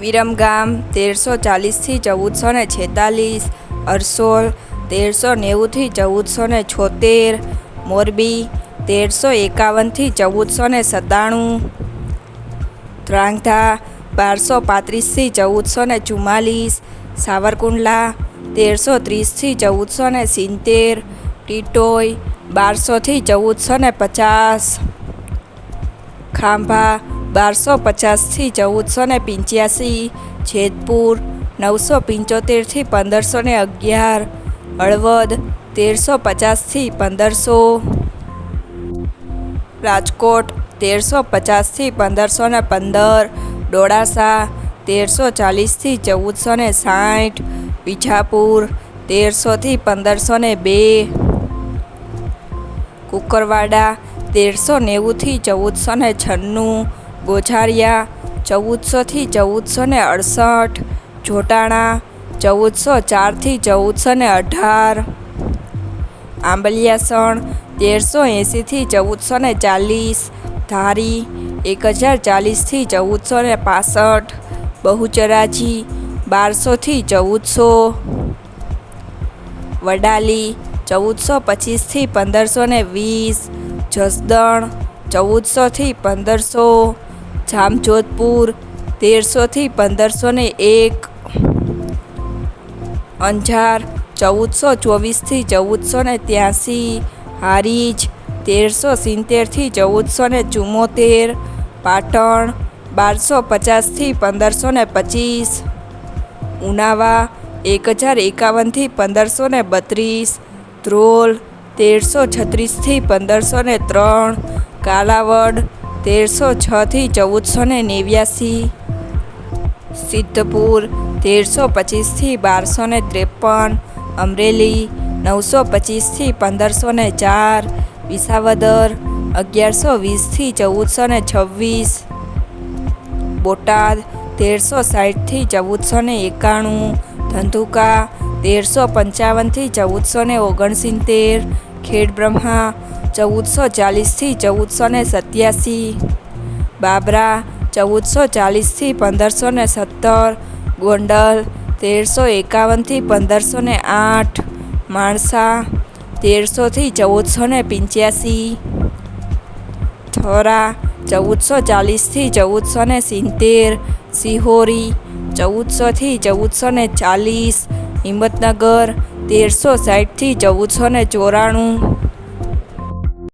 વિરમગામ તેરસો ચાલીસથી ચૌદસો ને છેતાલીસ, અરસોલ, તેરસો નેવુંથી ચૌદસો ને છોતેર, મોરબી, તેરસો એકાવનથી ચૌદસો ને સત્તાણું ધ્રાંગધા બારસો પાંત્રીસથી ચૌદસો ને ચુમ્માલીસ, સાવરકુંડલા, તેરસો ત્રીસથી ચૌદસો ને સિત્તેર, ટીટોઈ, બારસોથી ચૌદસો ને પચાસ, ખાંભા બારસો પચાસથી ચૌદસો ને પંચ્યાસી, જેતપુર નવસો પંચોતેરથી પંદરસો ને અગિયાર, હળવદ તેરસો પચાસથી પંદરસો, રાજકોટ તેરસો પચાસથી પંદરસો ને પંદર, ડોળાસા તેરસો ચાલીસથી ચૌદસો ને સાઠ, વિજાપુર તેરસોથી પંદરસો ને બે, કુકરવાડા તેરસો નેવુંથી ચૌદસો ને છન્નું ગોઝારિયા ચૌદસોથી ચૌદસો ને અડસઠ, જોટાણા, ચૌદસો ચારથી ચૌદસો ને અઢાર, આંબલિયાસણ, તેરસો એંસીથી ચૌદસો ને ચાલીસ, ધારી એક હજાર ચાલીસથી ચૌદસો ને પાસઠ, બહુચરાજી, બારસોથી ચૌદસો, વડાલી, ચૌદસો પચીસથી પંદરસો ને વીસ, જસદણ, ચૌદસોથી પંદરસો જામજોધપુર તેરસોથી પંદરસો ને એક, અંજાર ચૌદસો ચોવીસથી ચૌદસો ને ત્યાંસી, હારીજ તેરસો સિત્તેરથી ચૌદસો ને ચુમ્મોતેર, પાટણ બારસો પચાસથી પંદરસો ને પચીસ, ઉનાવા એક હજાર એકાવનથી પંદરસો ને બત્રીસ, ધ્રોલ તેરસો છત્રીસથી પંદરસો ને ત્રણ, કાલાવડ તેરસો છથી ચૌદસો ને નેવ્યાસી, સિદ્ધપુર તેરસો પચીસથી બારસો ને ત્રેપન, અમરેલી નવસો પચીસથી પંદરસો ને ચાર, વિસાવદર અગિયારસો વીસથી ચૌદસો ને છવ્વીસ, બોટાદ તેરસો સાઠથી ચૌદસો ને એકાણું, ધંધુકા તેરસો પંચાવનથી ચૌદસો ને ઓગણસિત્તેર, ખેડબ્રહ્મા ચૌદસો ચાલીસથી ચૌદસો ને સત્યાસી. બાબરા, ચૌદસો ચાલીસથી પંદરસો ને સત્તર. ગોંડલ, તેરસો એકાવનથી પંદરસો ને આઠ. માણસા, તેરસોથી ચૌદસો ને પંચ્યાસી. થોરા, ચૌદસો ચાલીસથી ચૌદસો ને સિત્તેર. સિહોરી, ચૌદસોથી ચૌદસો ને ચાલીસ. હિંમતનગર, તેરસો સાઠથી ચૌદસો ને ચોરાણું.